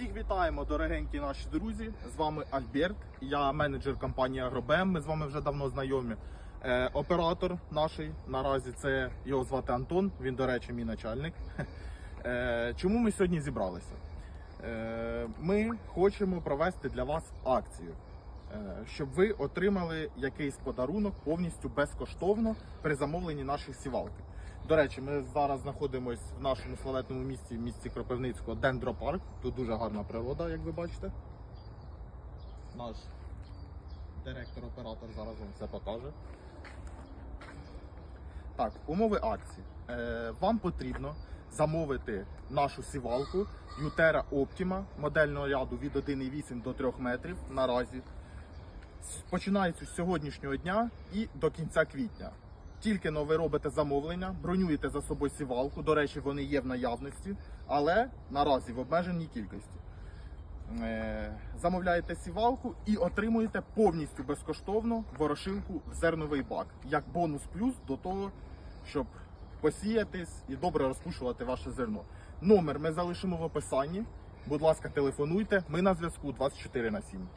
Всіх вітаємо, дорогенькі наші друзі. З вами Альберт. Я менеджер компанії Агробем. Ми з вами вже давно знайомі. Е, оператор наш наразі це його звати Антон. Він, до речі, мій начальник. Е, чому ми сьогодні зібралися? Е, ми хочемо провести для вас акцію, е, щоб ви отримали якийсь подарунок повністю безкоштовно при замовленні наших сівалки. До речі, ми зараз знаходимося в нашому славетному місті, в місті Кропивницького, Дендропарк. Тут дуже гарна природа, як ви бачите. Наш директор-оператор зараз вам все покаже. Так, умови акції. Е, вам потрібно замовити нашу сівалку Ютера Optima модельного ряду від 1,8 до 3 метрів наразі. Починається з сьогоднішнього дня і до кінця квітня. Тільки но ви робите замовлення, бронюєте за собою сівалку. До речі, вони є в наявності, але наразі в обмеженій кількості. Е, Замовляєте сівалку і отримуєте повністю безкоштовно ворошилку в зерновий бак, як бонус плюс до того, щоб посіятись і добре розпушувати ваше зерно. Номер ми залишимо в описанні. Будь ласка, телефонуйте. Ми на зв'язку 24 на 7.